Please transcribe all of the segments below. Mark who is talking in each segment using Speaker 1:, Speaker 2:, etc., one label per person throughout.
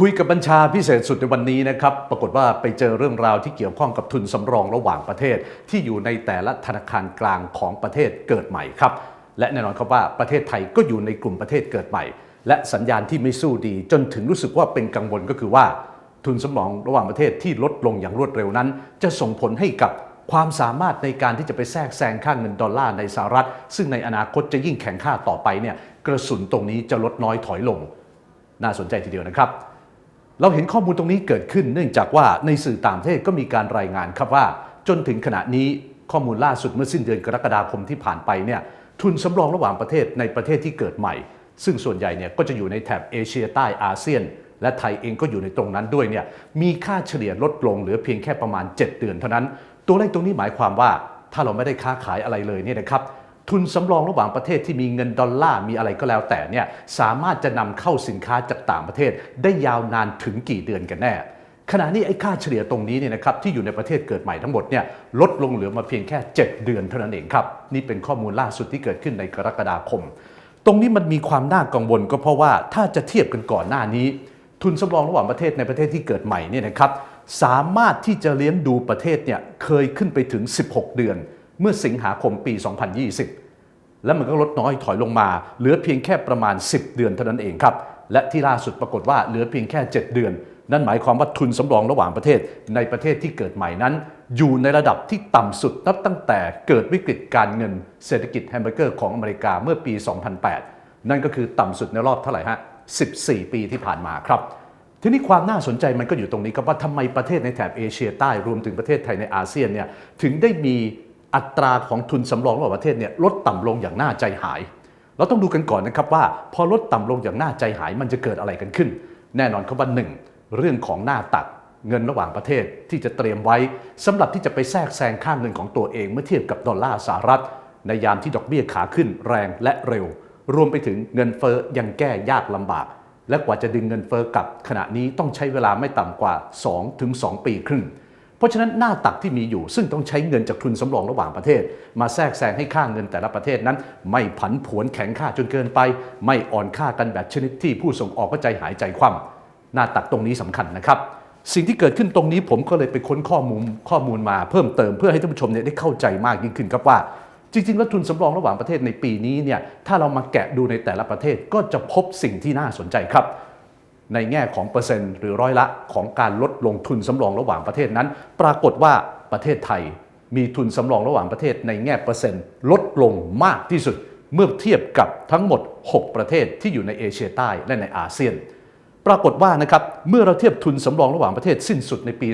Speaker 1: คุยกับบัญชาพิเศษสุดในวันนี้นะครับ ปรากฏว่าไปเจอเรื่องราวที่เกี่ยวข้องกับทุนสำรองระหว่างประเทศ ที่อยู่ในแต่ละธนาคารกลางของประเทศเกิดใหม่ครับ และแน่นอนครับว่าประเทศไทยก็อยู่ในกลุ่มประเทศเกิดใหม่ และสัญญาณที่ไม่สู้ดี จนถึงรู้สึกว่าเป็นกังวลก็คือว่า ทุนสำรองระหว่างประเทศที่ลดลงอย่างรวดเร็วนั้น จะส่งผลให้กับความสามารถในการที่จะไปแทรกแซงค่าเงินดอลลาร์ในสหรัฐ ซึ่งในอนาคตจะยิ่งแข็งค่าต่อไปเนี่ยกระสุนตรงนี้จะลดน้อยถอยลง น่าสนใจทีเดียวนะครับ เราเห็นข้อมูลตรงนี้เกิดขึ้น เนื่องจากว่าในสื่อต่างประเทศก็มีการรายงานครับว่า จนถึงขณะนี้ข้อมูลล่าสุดเมื่อสิ้นเดือนกรกฎาคมที่ผ่านไปเนี่ยทุนสำรองระหว่างประเทศในประเทศที่เกิดใหม่ ซึ่งส่วนใหญ่เนี่ยก็จะอยู่ในแถบเอเชียใต้อาเซียน และไทยเองก็อยู่ในตรงนั้นด้วยเนี่ยมีค่าเฉลี่ยลดลงเหลือเพียงแค่ประมาณ 7 เดือนเท่านั้น ตัวเลขตรงนี้หมายความว่าถ้าเราไม่ได้ค้าขายอะไรเลยเนี่ยนะครับ ทุนสำรองระหว่างประเทศที่มีเงินดอลลาร์มีอะไรก็แล้วแต่เนี่ยสามารถจะนำเข้าสินค้าจากต่างประเทศ ได้ยาวนานถึงกี่เดือนกันแน่ขณะนี้ไอ้ค่าเฉลี่ยตรงนี้เนี่ยนะครับที่อยู่ในประเทศเกิดใหม่ทั้งหมดเนี่ยลดลงเหลือมาเพียงแค่ 7 เดือนเท่านั้นเองครับ นี่เป็นข้อมูลล่าสุดที่เกิดขึ้นในกรกฎาคม ตรงนี้มันมีความน่ากังวลก็เพราะว่าถ้าจะเทียบกันก่อนหน้านี้ ทุนสำรองระหว่างประเทศในประเทศที่เกิดใหม่เนี่ยนะครับสามารถที่จะเลี้ยงดูประเทศเนี่ยเคยขึ้นไปถึง 16 เดือน เมื่อสิงหาคมปี 2020 แล้วมันก็ลดน้อยถอยลงมา เหลือเพียงแค่ประมาณ 10 เดือนเท่านั้นเองครับ และที่ล่าสุดปรากฏว่าเหลือเพียงแค่ 7 เดือน นั่นหมายความว่าทุนสำรองระหว่างประเทศในประเทศที่เกิดใหม่นั้น อยู่ในระดับที่ต่ำสุดนับตั้งแต่เกิดวิกฤตการเงิน เศรษฐกิจแฮมเบอร์เกอร์ของอเมริกาเมื่อปี 2008 นั่นก็คือต่ำสุดในรอบเท่าไหร่ฮะ 14 ปีที่ผ่านมาครับทีนี้ความน่าสนใจมันก็อยู่ตรงนี้ครับว่าทำไมประเทศในแถบเอเชียใต้รวมถึงประเทศไทยในอาเซียนเนี่ยถึงได้มี อัตราของทุนสำรองระหว่างประเทศเนี่ยลดต่ำลงอย่างน่าใจหาย เราต้องดูกันก่อนนะครับว่า พอลดต่ำลงอย่างน่าใจหายมันจะเกิดอะไรกันขึ้น แน่นอนครับว่าหนึ่งเรื่องของหน้าตักเงินระหว่างประเทศที่จะเตรียมไว้สำหรับที่จะไปแทรกแซงค่าเงินของตัวเองเมื่อเทียบกับดอลลาร์สหรัฐ ในยามที่ดอกเบี้ยขาขึ้นแรงและเร็ว รวมไปถึงเงินเฟ้อยังแก้ยากลำบาก และกว่าจะดึงเงินเฟ้อกลับขณะนี้ต้องใช้เวลาไม่ต่ำกว่า2ถึง2ปีครึ่ง ราะฉะนั้นหน้าตักที่มีอยู่ ซึ่งต้องใช้เงินจากทุนสำรองระหว่างประเทศ มาแทรกแซงให้ค่าเงินแต่ละประเทศนั้น ไม่ผันผวนแข็งค่าจนเกินไป ไม่อ่อนค่ากันแบบชนิดที่ผู้ส่งออกก็ใจหายใจคว่ำหน้าตักตรงนี้สำคัญนะครับ สิ่งที่เกิดขึ้นตรงนี้ผมก็เลยไปค้นข้อมูลข้อมูลมาเพิ่มเติมเพื่อให้ท่านผู้ชมเนี่ยได้เข้าใจมากยิ่งขึ้นครับว่าจริงๆแล้วทุนสำรองระหว่างประเทศในปีนี้เนี่ยถ้าเรามาแกะดูในแต่ละประเทศก็จะพบสิ่งที่น่าสนใจครับ ในแง่ของเปอร์เซ็นต์ หรือร้อยละของการลดลงทุนสำรองระหว่างประเทศนั้น ปรากฏว่าประเทศไทยมีทุนสำรองระหว่างประเทศในแง่เปอร์เซ็นต์ ลดลงมากที่สุด เมื่อเทียบกับทั้งหมด 6 ประเทศที่อยู่ในเอเชียใต้และในอาเซียน ปรากฏว่านะครับเมื่อเราเทียบทุนสำรองระหว่างประเทศสิ้นสุดในปี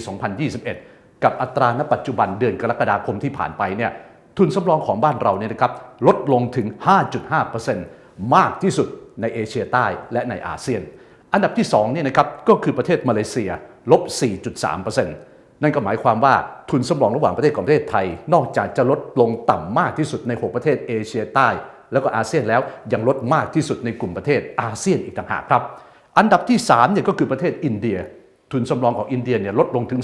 Speaker 1: 2021 กับอัตราณปัจจุบันเดือนกรกฎาคมที่ผ่านไปเนี่ยทุนสำรองของบ้านเราเนี่ยนะครับลดลงถึง 5.5%มากที่สุดในเอเชียใต้และในอาเซียน อันดับที่2เนี่ยนะครับก็คือประเทศมาเลเซียลบ 4.3%นั่นก็หมายความว่าทุนสำรองระหว่างประเทศของประเทศไทย นอกจากจะลดลงต่ำมากที่สุดใน 6 ประเทศเอเชียใต้ แล้วก็อาเซียนแล้วยังลดมากที่สุดในกลุ่มประเทศอาเซียนอีกต่างหากครับ อันดับที่3เนี่ยก็คือประเทศอินเดีย ทุนสำรองของอินเดียเนี่ยลดลงถึง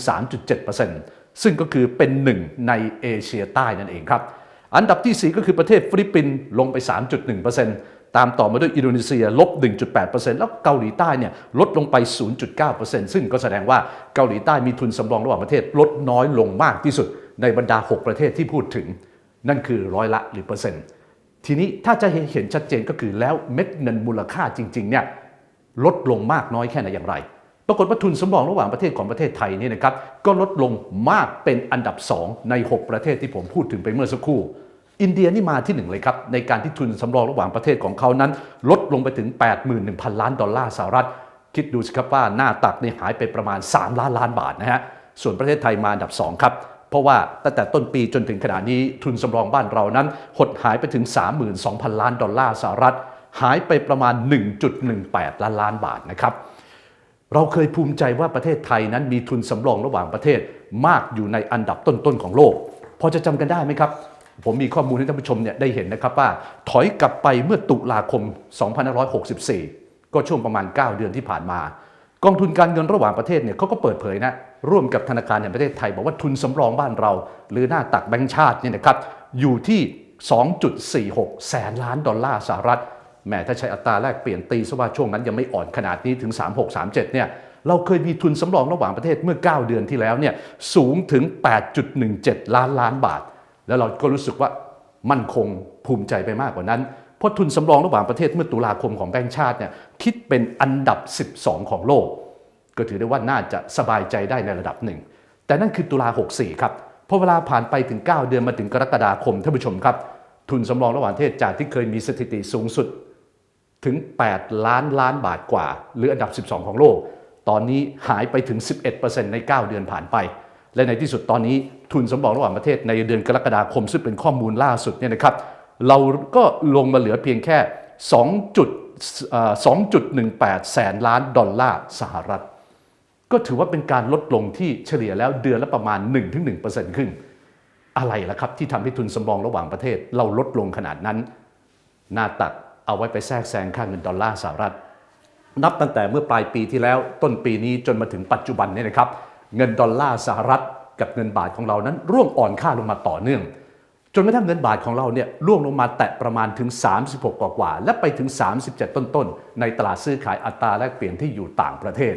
Speaker 1: 3.7%ซึ่งก็คือเป็นหนึ่งในเอเชียใต้นั่นเองครับ อันดับที่ 4 ก็คือประเทศฟิลิปปินส์ลงไป 3.1% ตามต่อมาด้วยอินโดนีเซียลบ 1.8%แล้วเกาหลีใต้เนี่ยลดลงไป 0.9%ซึ่งก็แสดงว่าเกาหลีใต้มีทุนสำรองระหว่างประเทศลดน้อยลงมากที่สุดในบรรดา 6 ประเทศที่พูดถึง นั่นคือร้อยละหรือเปอร์เซ็นต์ทีนี้ถ้าจะเห็นชัดเจนก็คือแล้วเม็ดเงินมูลค่าจริงๆเนี่ยลดลงมากน้อยแค่ไหนอย่างไร ปรากฏว่าทุนสำรองระหว่างประเทศของประเทศไทยนี่นะครับก็ลดลงมากเป็นอันดับ 2 ใน 6 ประเทศที่ผมพูดถึงไปเมื่อสักครู่ อินเดียนี่มาที่หนึ่งเลยครับในการที่ทุนสำรองระหว่างประเทศของเขานั้น ลดลงไปถึง 81,000 ล้านดอลลาร์สหรัฐ คิดดูสิครับว่าหน้าตักนี่หายไปประมาณ 3 ล้านล้านบาทนะฮะส่วนประเทศไทยมาอันดับ 2 ครับ เพราะว่าตั้งแต่ต้นปีจนถึงขณะนี้ทุนสำรองบ้านเรานั้น หดหายไปถึง 32,000 ล้านดอลลาร์สหรัฐ หายไปประมาณ 1.18 ล้านล้านบาทนะครับเราเคยภูมิใจว่าประเทศไทยนั้นมีทุนสำรองระหว่างประเทศมากอยู่ในอันดับต้นๆของโลก พอจะจำกันได้ไหมครับ ผมมีข้อมูลให้ท่านผู้ชมเนี่ยได้เห็นนะครับว่าถอยกลับไปเมื่อตุลาคม 2564 ก็ช่วงประมาณ 9 เดือนที่ผ่านมา กองทุนการเงินระหว่างประเทศเนี่ยเขาก็เปิดเผยนะร่วมกับธนาคารแห่งประเทศไทย บอกว่าทุนสำรองบ้านเรา หรือหน้าตักแบงก์ชาติเนี่ยนะครับอยู่ที่ 2.46 แสนล้านดอลลาร์สหรัฐแหมถ้าใช้อัตราแลกเปลี่ยนตีซะว่าช่วงนั้นยังไม่อ่อนขนาดนี้ถึง 3637เนี่ยเราเคยมีทุนสำรองระหว่างประเทศเมื่อ 9 เดือนที่แล้วเนี่ยสูงถึง 8.17 ล้านล้านบาท แล้วเราก็รู้สึกว่ามั่นคงภูมิใจไปมากกว่านั้น เพราะทุนสำรองระหว่างประเทศเมื่อตุลาคมของแบงก์ชาติเนี่ยคิดเป็นอันดับ 12 ของโลก ก็ถือได้ว่าน่าจะสบายใจได้ในระดับหนึ่ง แต่นั่นคือตุลา 64 ครับพอเวลาผ่านไปถึง 9 เดือนมาถึงกรกฎาคมท่านผู้ชมครับ ทุนสำรองระหว่างประเทศจากที่เคยมีสถิติสูงสุดถึง 8 ล้านล้านบาทกว่า หรืออันดับ 12 ของโลก ตอนนี้หายไปถึง 11%ใน 9 เดือนผ่านไป และในที่สุดตอนนี้ทุนสำรองระหว่างประเทศในเดือนกรกฎาคม ซึ่งเป็นข้อมูลล่าสุดเนี่ยนะครับเราก็ลงมาเหลือเพียงแค่ 2. จุดเอ่อ2.18 แสนล้านดอลลาร์สหรัฐ ก็ถือว่าเป็นการลดลงที่เฉลี่ยแล้วเดือนละประมาณ 1-1%ขึ้น อะไรล่ะครับที่ทำให้ทุนสำรองระหว่างประเทศ เราลดลงขนาดนั้นหน้าตักเอาไว้ไปแทรกแซงค่าเงินดอลลาร์สหรัฐ นับตั้งแต่เมื่อปลายปีที่แล้วต้นปีนี้จนมาถึงปัจจุบันเนี่ยนะครับ เงินดอลลาร์สหรัฐกับเงินบาทของเรานั้น ร่วงอ่อนค่าลงมาต่อเนื่อง จนกระทั่งเงินบาทของเราเนี่ยร่วงลงมาแตะประมาณถึง 36กว่ากว่าๆและไปถึง 37 ต้นๆในตลาดซื้อขายอัตราแลกเปลี่ยนที่อยู่ต่างประเทศ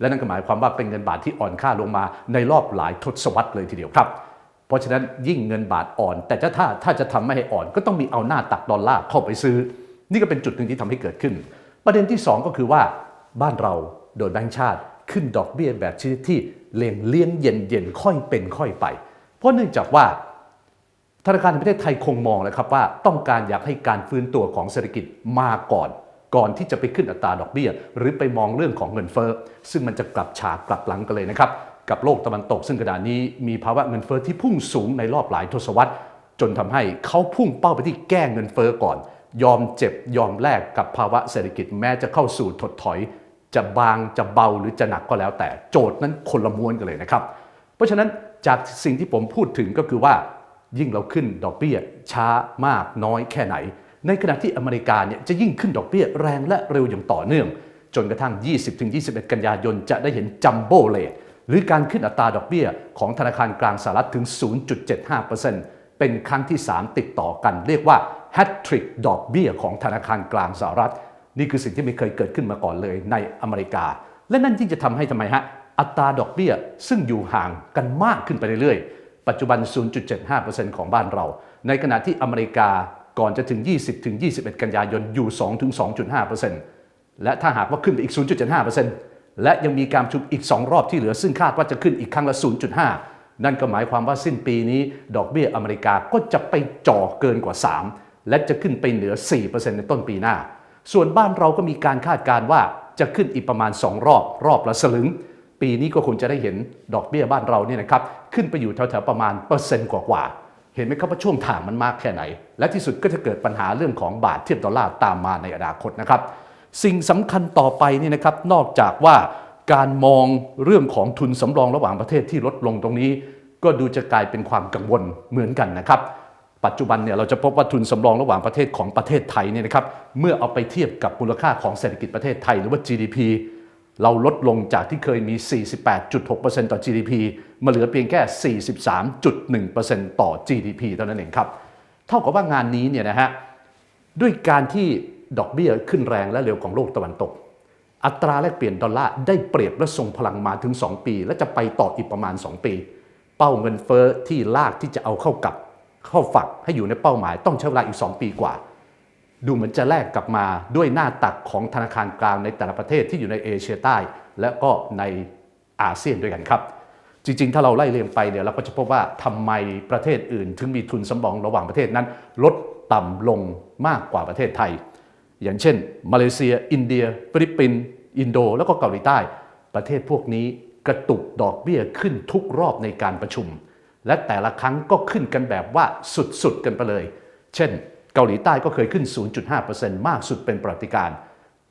Speaker 1: และนั่นก็หมายความว่าเป็นเงินบาทที่อ่อนค่าลงมาในรอบหลายทศวรรษเลยทีเดียวครับเพราะฉะนั้นยิ่งเงินบาทอ่อน แต่ถ้าถ้าถ้าจะทำไม่ให้อ่อน ก็ต้องมีเอาหน้าตักดอลลาร์เข้าไปซื้อ นี่ก็เป็นจุดหนึ่งที่ทำให้เกิดขึ้น ประเด็นที่ 2 ก็คือว่าบ้านเราโดยแบงก์ชาติขึ้นดอกเบี้ยแบบชนิดที่ เลี่ยงเลี้ยงเย็นเย็นค่อยเป็นค่อยไป เพราะเนื่องจากว่าธนาคารแห่งประเทศไทยคงมองเลยครับว่าต้องการอยากให้การฟื้นตัวของเศรษฐกิจมาก่อน ก่อนที่จะไปขึ้นอัตราดอกเบี้ย หรือไปมองเรื่องของเงินเฟ้อซึ่งมันจะกลับฉากกลับหลังกันเลยนะครับกับโลกตะวันตกซึ่งขณะนี้มีภาวะเงินเฟ้อที่พุ่งสูงในรอบหลายทศวรรษ จนทำให้เขาพุ่งเป้าไปที่แก้เงินเฟ้อก่อน ยอมเจ็บยอมแลกกับภาวะเศรษฐกิจแม้จะเข้าสู่ถดถอย จะบางจะเบาหรือจะหนักก็แล้วแต่โจทย์นั้นคนละม้วนกันเลยนะครับ เพราะฉะนั้นจากสิ่งที่ผมพูดถึงก็คือว่า ยิ่งเราขึ้นดอกเบี้ยช้ามากน้อยแค่ไหน ในขณะที่อเมริกาเนี่ยจะยิ่งขึ้นดอกเบี้ยแรงและเร็วอย่างต่อเนื่อง จนกระทั่ง 20-21 กันยายนจะได้เห็นจัมโบ้เลทหรือการขึ้นอัตราดอกเบี้ยของธนาคารกลางสหรัฐถึง 0.75%เป็นครั้งที่ 3 ติดต่อกัน เรียกว่าแฮตทริกดอกเบี้ยของธนาคารกลางสหรัฐ นี่คือสิ่งที่ไม่เคยเกิดขึ้นมาก่อนเลยในอเมริกา และนั่นยิ่งจะทำให้ทำไมฮะอัตราดอกเบี้ยซึ่งอยู่ห่างกันมากขึ้นไปเรื่อยๆ ปัจจุบัน 0.75%ของบ้านเรา ในขณะที่อเมริกาก่อนจะถึง 20 ถึง 21 กันยายนอยู่ 2 ถึง 2.5%และถ้าหากว่าขึ้นไปอีก 0.75%และยังมีการชุมอีก 2 รอบที่เหลือซึ่งคาดว่าจะขึ้นอีกครั้งละ 0.5 นั่นก็หมายความว่าสิ้นปีนี้ ดอกเบี้ยอเมริกาก็จะไปจ่อเกินกว่า 3 และจะขึ้นไปเหนือ 4%ในต้นปีหน้า ส่วนบ้านเราก็มีการคาดการณ์ว่าจะขึ้นอีกประมาณ 2 รอบ รอบละสลึง ปีนี้ก็คงจะได้เห็นดอกเบี้ยบ้านเราเนี่ยนะครับขึ้นไปอยู่แถวๆประมาณเปอร์เซ็นต์กว่าๆเห็นไหมครับว่าช่วงทางมันมากแค่ไหน และที่สุดก็จะเกิดปัญหาเรื่องของบาทเทียบดอลลาร์ตามมาในอนาคตนะครับ สิ่งสำคัญต่อไปนี่นะครับนอกจากว่าการมองเรื่องของทุนสำรองระหว่างประเทศที่ลดลงตรงนี้ ก็ดูจะกลายเป็นความกังวลเหมือนกันนะครับ ปัจจุบันเนี่ยเราจะพบว่าทุนสำรองระหว่างประเทศของประเทศไทยเนี่ยนะครับเมื่อเอาไปเทียบกับมูลค่าของเศรษฐกิจประเทศไทยหรือว่า GDP เราลดลงจากที่เคยมี 48.6%ต่อ GDP มาเหลือเพียงแค่ 43.1%ต่อ GDP เท่านั้นเองครับ เท่ากับว่างานนี้เนี่ยนะฮะด้วยการที่ดอกเบี้ยขึ้นแรงและเร็วของโลกตะวันตก อัตราแลกเปลี่ยนดอลลาร์ได้เปรียบและทรงพลังมาถึง 2 ปี และจะไปต่ออีกประมาณ 2 ปี เป้าเงินเฟ้อที่ลากที่จะเอาเข้ากับ เข้าฝักให้อยู่ในเป้าหมาย ต้องใช้เวลาอีก 2 ปีกว่า ดูเหมือนจะแลกกลับมาด้วยหน้าตักของธนาคารกลางในแต่ละประเทศที่อยู่ในเอเชียใต้ และก็ในอาเซียนด้วยกันครับจริงๆ ถ้าเราไล่เรียงไปเนี่ยเราก็จะพบว่าทำไมประเทศอื่น ถึงมีทุนสำรองระหว่างประเทศนั้น ลดต่ำลงมากกว่าประเทศไทย อย่างเช่น มาเลเซีย อินเดีย ฟิลิปปินส์อินโด แล้วก็เกาหลีใต้ ประเทศพวกนี้กระตุกดอกเบี้ยขึ้นทุกรอบในการประชุม และแต่ละครั้งก็ขึ้นกันแบบว่าสุดๆกันไปเลย เช่น เกาหลีใต้ก็เคยขึ้น 0.5%มากสุดเป็นประวัติการ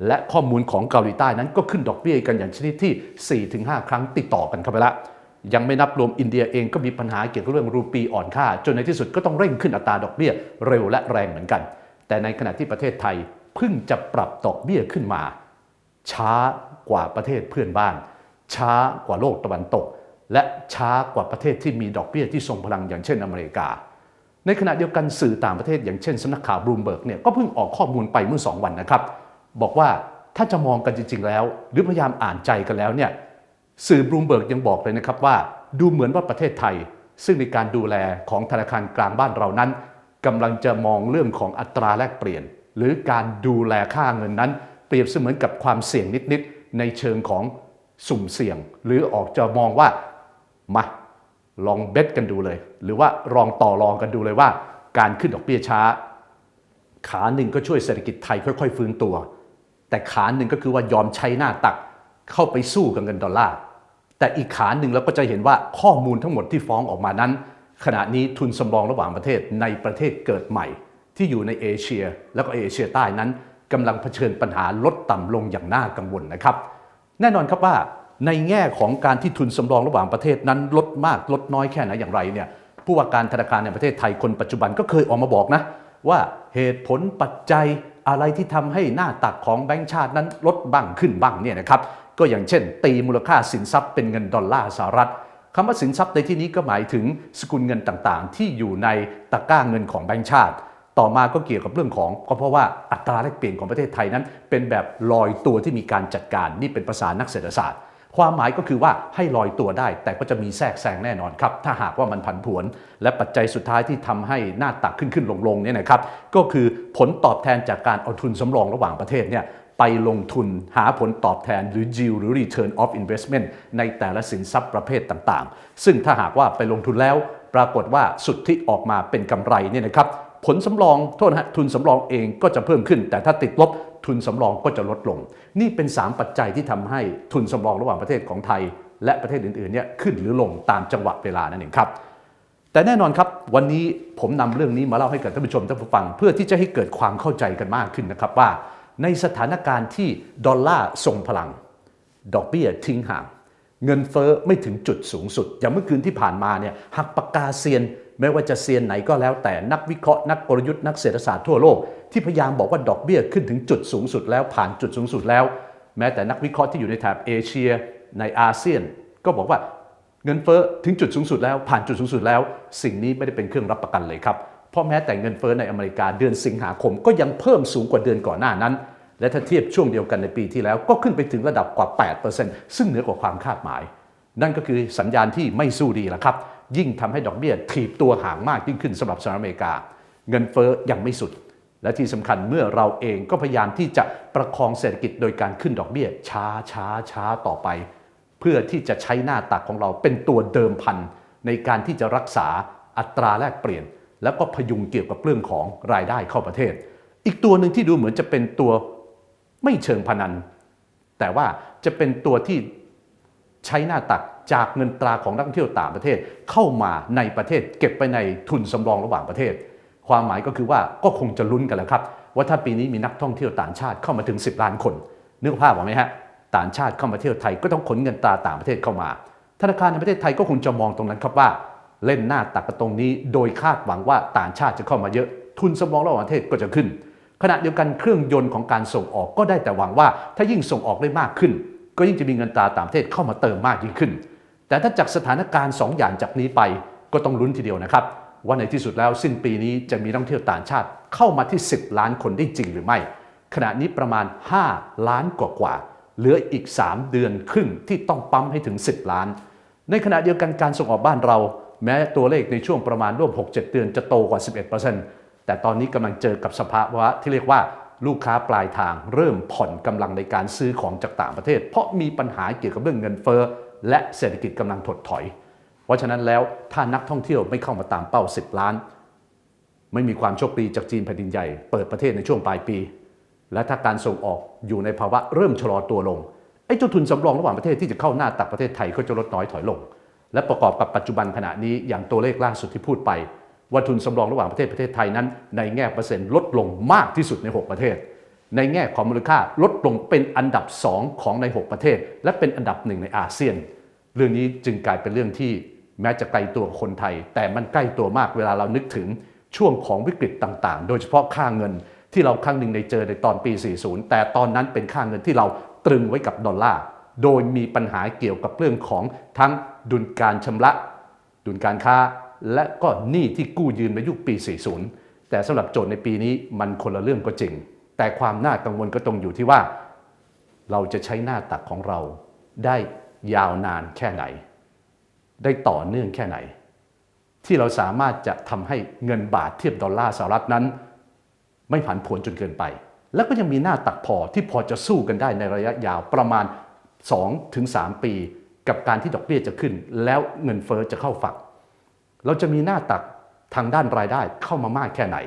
Speaker 1: และข้อมูลของเกาหลีใต้นั้นก็ขึ้นดอกเบี้ยกันอย่างชนิดที่ 4-5 ครั้งติดต่อกันเข้าไปละ ยังไม่นับรวมอินเดียเองก็มีปัญหาเกี่ยวกับเรื่องรูปีอ่อนค่า จนในที่สุดก็ต้องเร่งขึ้นอัตราดอกเบี้ยเร็วและแรงเหมือนกัน แต่ในขณะที่ประเทศไทยเพิ่งจะปรับดอกเบี้ยขึ้นมา ช้ากว่าประเทศเพื่อนบ้าน ช้ากว่าโลกตะวันตก และช้ากว่าประเทศที่มีดอกเบี้ยที่ทรงพลังอย่างเช่นอเมริกา ในขณะเดียวกันสื่อต่างประเทศอย่างเช่นสำนักข่าวบลูมเบิร์กเนี่ยก็เพิ่งออกข้อมูลไปเมื่อ 2 วันนะครับ บอกว่าถ้าจะมองกันจริง ๆ แล้ว หรือพยายามอ่านใจกันแล้วเนี่ยสื่อบลูมเบิร์กยังบอกเลยนะครับว่า ดูเหมือนว่าประเทศไทย ซึ่งในการดูแลของธนาคารกลางบ้านเรานั้นกำลังจะมองเรื่องของอัตราแลกเปลี่ยน หรือการดูแลค่าเงินนั้น เปรียบเสมือนกับความเสี่ยงนิดๆในเชิงของสุ่มเสี่ยง หรือออกจะมองว่า มาลองเบสกันดูเลย หรือว่าลองต่อรองกันดูเลยว่า การขึ้นดอกเบี้ยช้า ขาหนึ่งก็ช่วยเศรษฐกิจไทยค่อยๆ ฟื้นตัว แต่ขาหนึ่งก็คือว่ายอมใช้หน้าตักเข้าไปสู้กับเงินดอลลาร์แต่อีกขาหนึ่งเราก็จะเห็นว่าข้อมูลทั้งหมดที่ฟ้องออกมานั้น ขณะนี้ทุนสำรองระหว่างประเทศในประเทศเกิดใหม่ ที่อยู่ในเอเชีย แล้วก็เอเชียใต้นั้นกำลังเผชิญปัญหาลดต่ำลงอย่างน่ากังวลนะครับ แน่นอนครับว่า ในแง่ของการที่ทุนสำรองระหว่างประเทศนั้นลดมากลดน้อยแค่ไหนอย่างไรเนี่ยผู้ว่าการธนาคารในประเทศไทยคนปัจจุบันก็เคยออกมาบอกนะว่าเหตุผลปัจจัยอะไรที่ทำให้หน้าตักของแบงก์ชาตินั้นลดบ้างขึ้นบ้างเนี่ยนะครับก็อย่างเช่น ตีมูลค่าสินทรัพย์เป็นเงินดอลลาร์สหรัฐคำว่าสินทรัพย์ในที่นี้ก็หมายถึงสกุลเงินต่างๆ ที่อยู่ในตะกร้าเงินของแบงก์ชาติ ต่อมาก็เกี่ยวกับเรื่องของก็เพราะว่าอัตราแลกเปลี่ยนของประเทศไทยนั้น เป็นแบบลอยตัวที่มีการจัดการนี่เป็นภาษานักเศรษฐศาสตร์ ความหมายก็คือว่าให้ลอยตัวได้ แต่ก็จะมีแทรกแซงแน่นอนครับ ถ้าหากว่ามันผันผวน และปัจจัยสุดท้ายที่ทำให้หน้าตักขึ้นขึ้นลงลงเนี่ยนะครับ ก็คือผลตอบแทนจากการเอาทุนสำรองระหว่างประเทศเนี่ยไปลงทุนหาผลตอบแทนหรือ yield หรือ return of investment ในแต่ละสินทรัพย์ประเภทต่างๆ ซึ่งถ้าหากว่าไปลงทุนแล้ว ปรากฏว่าสุดที่ออกมาเป็นกำไรเนี่ยนะครับ ผลสำรองโทษนะฮะทุนสำรองเองก็จะเพิ่มขึ้น แต่ถ้าติดลบทุนสำรองก็จะลดลง นี่เป็น 3 ปัจจัยที่ทำให้ทุนสำรองระหว่างประเทศของไทย และประเทศอื่นๆเนี่ยขึ้นหรือลงตามจังหวะเวลานั่นเองครับ แต่แน่นอนครับวันนี้ผมนำเรื่องนี้มาเล่าให้กับท่านผู้ชมท่านผู้ฟัง เพื่อที่จะให้เกิดความเข้าใจกันมากขึ้นนะครับว่า ในสถานการณ์ที่ดอลลาร์ทรงพลัง ดอกเบี้ยทิ้งห่าง เงินเฟ้อไม่ถึงจุดสูงสุด อย่างเมื่อคืนที่ผ่านมาเนี่ยหักปากกาเซียน ไม่ว่าจะเซียนไหนก็แล้วแต่นักวิเคราะห์นักกลยุทธ์นักเศรษฐศาสตร์ทั่วโลกที่พยายามบอกว่าดอกเบี้ยขึ้นถึงจุดสูงสุดแล้วผ่านจุดสูงสุดแล้ว แม้แต่นักวิเคราะห์ที่อยู่ในแถบเอเชียในอาเซียน ก็บอกว่าเงินเฟ้อถึงจุดสูงสุดแล้วผ่านจุดสูงสุดแล้ว สิ่งนี้ไม่ได้เป็นเครื่องรับประกันเลยครับเพราะแม้แต่เงินเฟ้อในอเมริกาเดือนสิงหาคมก็ยังเพิ่มสูงกว่าเดือนก่อนหน้านั้น และถ้าเทียบช่วงเดียวกันในปีที่แล้วก็ขึ้นไปถึงระดับกว่า 8%ซึ่งเหนือกว่าความคาดหมาย นั่นก็คือสัญญาณที่ไม่สู้ดีแล้วครับ ยิ่งทำให้ดอกเบี้ยถีบตัวห่างมากยิ่งขึ้นสำหรับสหรัฐอเมริกา เงินเฟ้อยังไม่สุด และที่สำคัญเมื่อเราเองก็พยายามที่จะประคองเศรษฐกิจโดยการขึ้นดอกเบี้ย ช้าช้าช้าต่อไป เพื่อที่จะใช้หน้าตักของเราเป็นตัวเดิมพันในการที่จะรักษาอัตราแลกเปลี่ยน แล้วก็พยุงเกี่ยวกับเรื่องของรายได้เข้าประเทศ อีกตัวหนึ่งที่ดูเหมือนจะเป็นตัวไม่เชิงพนัน แต่ว่าจะเป็นตัวที่ใช้หน้าตัก จากเงินตราของนักท่องเที่ยวต่างประเทศเข้ามาในประเทศ เก็บไปในทุนสำรองระหว่างประเทศ ความหมายก็คือว่าก็คงจะลุ้นกันแหละครับ ว่าถ้าปีนี้มีนักท่องเที่ยวต่างชาติเข้ามาถึง 10 ล้านคนนึกภาพออกไหมฮะต่างชาติเข้ามาเที่ยวไทยก็ต้องขนเงินตราต่างประเทศเข้ามา ธนาคารในประเทศไทยก็คงจะมองตรงนั้นครับว่า เล่นหน้าตักกันตรงนี้ โดยคาดหวังว่าต่างชาติจะเข้ามาเยอะ ทุนสำรองระหว่างประเทศก็จะขึ้น ขณะเดียวกันเครื่องยนต์ของการส่งออกก็ได้แต่หวังว่า ถ้ายิ่งส่งออกได้มากขึ้น ก็ยิ่งจะมีเงินตราต่างประเทศเข้ามาเติมมากยิ่งขึ้น แต่ถ้าจากสถานการณ์ 2 อย่างจากนี้ไปก็ต้องลุ้นทีเดียวนะครับ ว่าในที่สุดแล้วสิ้นปีนี้จะมีนักท่องเที่ยวต่างชาติเข้ามาที่ 10 ล้านคนได้จริงหรือไม่ ขณะนี้ประมาณ 5 ล้านกว่าๆเหลืออีก 3 เดือนครึ่งที่ต้องปั๊มให้ถึง 10 ล้าน ในขณะเดียวกันการส่งออกบ้านเรา แม้ตัวเลขในช่วงประมาณร่วม 6-7 เดือนจะโตกว่า 11%แต่ตอนนี้กำลังเจอกับสภาวะที่เรียกว่าลูกค้าปลายทางเริ่มผ่อนกำลังในการซื้อของจากต่างประเทศ เพราะมีปัญหาเกี่ยวกับเรื่องเงินเฟ้อ และเศรษฐกิจกำลังถดถอย เพราะฉะนั้นแล้วถ้านักท่องเที่ยวไม่เข้ามาตามเป้า 10 ล้าน ไม่มีความโชคดีจากจีนแผ่นดินใหญ่ เปิดประเทศในช่วงปลายปี และถ้าการส่งออกอยู่ในภาวะเริ่มชะลอตัวลงไอ้เจ้าทุนสำรองระหว่างประเทศที่จะเข้าหน้าตักประเทศไทยก็จะลดน้อยถอยลง และประกอบกับปัจจุบันขณะนี้อย่างตัวเลขล่าสุดที่พูดไปว่าทุนสำรองระหว่างประเทศประเทศไทยนั้น ในแง่เปอร์เซ็นต์ลดลงมากที่สุดใน 6 ประเทศ ในแง่ของมูลค่าลดลงเป็นอันดับ 2 ของใน 6 ประเทศ และเป็นอันดับหนึ่งในอาเซียน เรื่องนี้จึงกลายเป็นเรื่องที่แม้จะไกลตัวคนไทย แต่มันใกล้ตัวมากเวลาเรานึกถึงช่วงของวิกฤตต่างๆ โดยเฉพาะค่าเงินที่เราครั้งหนึ่งในเจอในตอนปี 40 แต่ตอนนั้นเป็นค่าเงินที่เราตรึงไว้กับดอลลาร์โดยมีปัญหาเกี่ยวกับเรื่องของทั้งดุลการชำระ ดุลการค้า และก็หนี้ที่กู้ยืมในยุคปี 40 แต่สำหรับโจทย์ในปีนี้มันคนละเรื่องก็จริง แต่ความน่ากังวลก็ตรงอยู่ที่ว่า เราจะใช้หน้าตักของเรา ได้ยาวนานแค่ไหน ได้ต่อเนื่องแค่ไหน ที่เราสามารถจะทำให้เงินบาทเทียบดอลลาร์สหรัฐนั้น ไม่ผันผวนจนเกินไป แล้วก็ยังมีหน้าตักพอที่พอจะสู้กันได้ในระยะยาวประมาณ 2-3 ปี กับการที่ดอกเบี้ยจะขึ้น แล้วเงินเฟอ้อจะเข้าฝัก เราจะมีหน้าตักทางด้านรายได้เข้ามามากแค่ไหน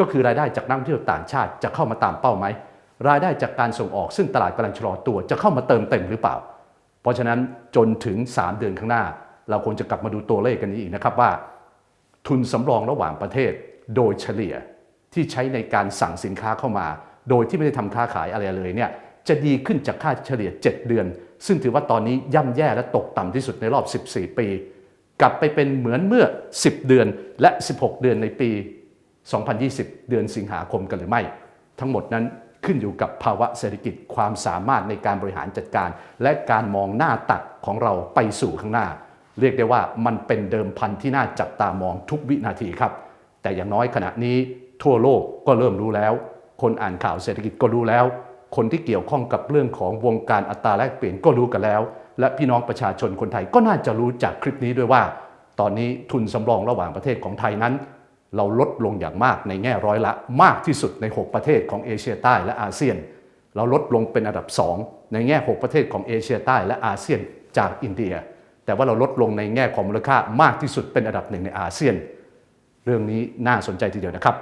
Speaker 1: ก็คือรายได้จากนักท่องเที่ยวต่างชาติจะเข้ามาตามเป้าไหมรายได้จากการส่งออกซึ่งตลาดกำลังชะลอตัวจะเข้ามาเติมเต็มหรือเปล่า เพราะฉะนั้นจนถึง 3 เดือนข้างหน้า เราควรจะกลับมาดูตัวเลขกันนี้อีกนะครับว่า ทุนสำรองระหว่างประเทศโดยเฉลี่ยที่ใช้ในการสั่งสินค้าเข้ามา โดยที่ไม่ได้ทำค้าขายอะไรเลยเนี่ยจะดีขึ้นจากค่าเฉลี่ย 7 เดือน ซึ่งถือว่าตอนนี้ย่ำแย่และตกต่ำที่สุดในรอบ 14 ปี กลับไปเป็นเหมือนเมื่อ 10 เดือนและ 16 เดือนในปี 2020 เดือนสิงหาคมกันหรือไม่ ทั้งหมดนั้นขึ้นอยู่กับภาวะเศรษฐกิจความสามารถในการบริหารจัดการ และการมองหน้าตักของเราไปสู่ข้างหน้า เรียกได้ว่ามันเป็นเดิมพันที่น่าจับตามองทุกวินาทีครับ แต่อย่างน้อยขณะนี้ทั่วโลกก็เริ่มรู้แล้ว คนอ่านข่าวเศรษฐกิจก็รู้แล้ว คนที่เกี่ยวข้องกับเรื่องของวงการอัตราแลกเปลี่ยนก็รู้กันแล้ว และพี่น้องประชาชนคนไทยก็น่าจะรู้จากคลิปนี้ด้วยว่า ตอนนี้ทุนสำรองระหว่างประเทศของไทยนั้น เราลดลงอย่างมากในแง่ร้อยละมากที่สุดใน 6 ประเทศของเอเชียใต้และอาเซียน เราลดลงเป็นอันดับ 2 ในแง่ 6 ประเทศของเอเชียใต้และอาเซียนจากอินเดีย แต่ว่าเราลดลงในแง่ของมูลค่ามากที่สุดเป็นอันดับหนึ่งในอาเซียน เรื่องนี้น่าสนใจทีเดียวนะครับ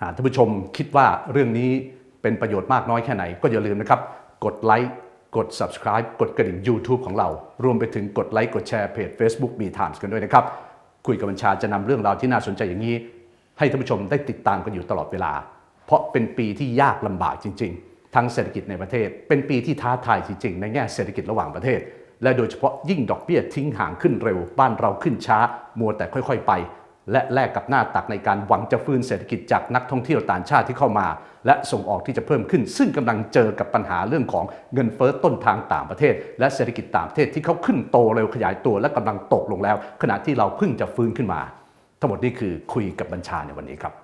Speaker 1: หากท่านผู้ชมคิดว่าเรื่องนี้เป็นประโยชน์มากน้อยแค่ไหน ก็อย่าลืมนะครับกดไลค์กด subscribe กดกระดิ่ง YouTube ของเรา รวมไปถึงกดไลค์กดแชร์เพจ Facebook b Times กันด้วยนะครับ คุยกับบัญชาจะนำเรื่องราวที่น่าสนใจอย่างนี้ ให้ท่านผู้ชมได้ติดตามกันอยู่ตลอดเวลา เพราะเป็นปีที่ยากลำบากจริง ๆ ทั้งเศรษฐกิจในประเทศ เป็นปีที่ท้าทายจริง ๆ ในแง่เศรษฐกิจระหว่างประเทศ และโดยเฉพาะยิ่งดอกเบี้ยทิ้งห่างขึ้นเร็ว บ้านเราขึ้นช้า มัวแต่ค่อย ๆ ไป และแลกกับหน้าตักในการหวังจะฟื้นเศรษฐกิจจากนักท่องเที่ยวต่างชาติที่เข้ามา และส่งออกที่จะเพิ่มขึ้น ซึ่งกำลังเจอกับปัญหาเรื่องของเงินเฟ้อต้นทางต่างประเทศ และเศรษฐกิจต่างประเทศที่เขาขึ้นโตเร็วขยายตัวและกำลังตกลงแล้ว ขณะที่เราเพิ่งจะฟื้นขึ้นมา ทั้งหมดนี้คือคุยกับบัญชาในวันนี้ครับ